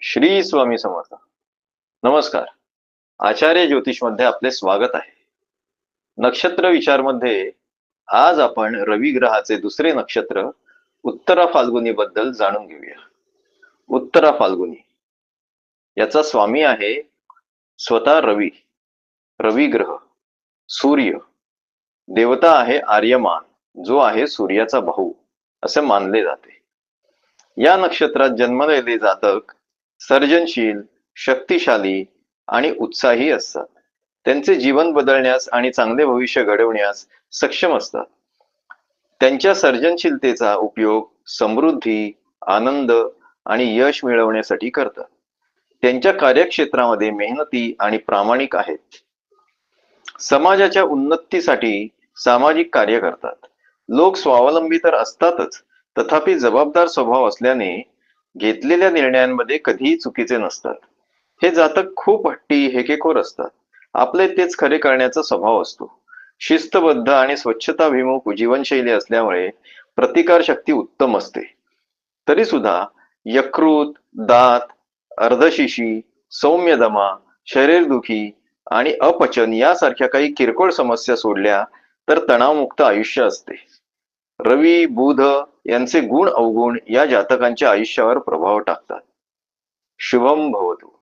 श्री स्वामी समर्थ. नमस्कार. आचार्य ज्योतिषमध्ये आपले स्वागत आहे. नक्षत्र विचारमध्ये आज आपण रवी ग्रहाचे दुसरे नक्षत्र उत्तरा फाल्गुनी बद्दल जाणून घेऊया. उत्तरा फाल्गुनी. याचा स्वामी आहे स्वतः रवी. रवी ग्रह. सूर्य. देवता आहे आर्यमान. जो आहे सूर्याचा भाऊ असे मानले जाते. या नक्षत्रात जन्मलेले जातक सर्जनशील शक्तिशाली आणि उत्साही असतात. त्यांचे जीवन बदलण्यास आणि चांगले भविष्य घडवण्यास सक्षम असतात. त्यांच्या सर्जनशीलतेचा उपयोग समृद्धी आनंद आणि यश मिळवण्यासाठी करतात. त्यांच्या कार्यक्षेत्रामध्ये मेहनती आणि प्रामाणिक आहेत. समाजाच्या उन्नतीसाठी सामाजिक कार्य करतात. लोक स्वावलंबी तर असतातच तथापि जबाबदार स्वभाव असल्याने घेतलेल्या निर्णयांमध्ये कधीही चुकीचे नसतात. हे जातक खूप हट्टी हेकेखोर असतात. आपले तेच खरे करण्याचा स्वभाव असतो. शिस्तबद्ध आणि स्वच्छताभिमुख जीवनशैली असल्यामुळे प्रतिकार शक्ती उत्तम असते. तरी सुद्धा यकृत दात अर्धशिशी सौम्य दमा शरीरदुखी आणि अपचन यासारख्या काही किरकोळ समस्या सोडल्या तर तणावमुक्त आयुष्य असते. रवी बुध यांचे गुण अवगुण या जातकांच्या आयुष्यावर प्रभाव टाकतात. शुभम भवतु.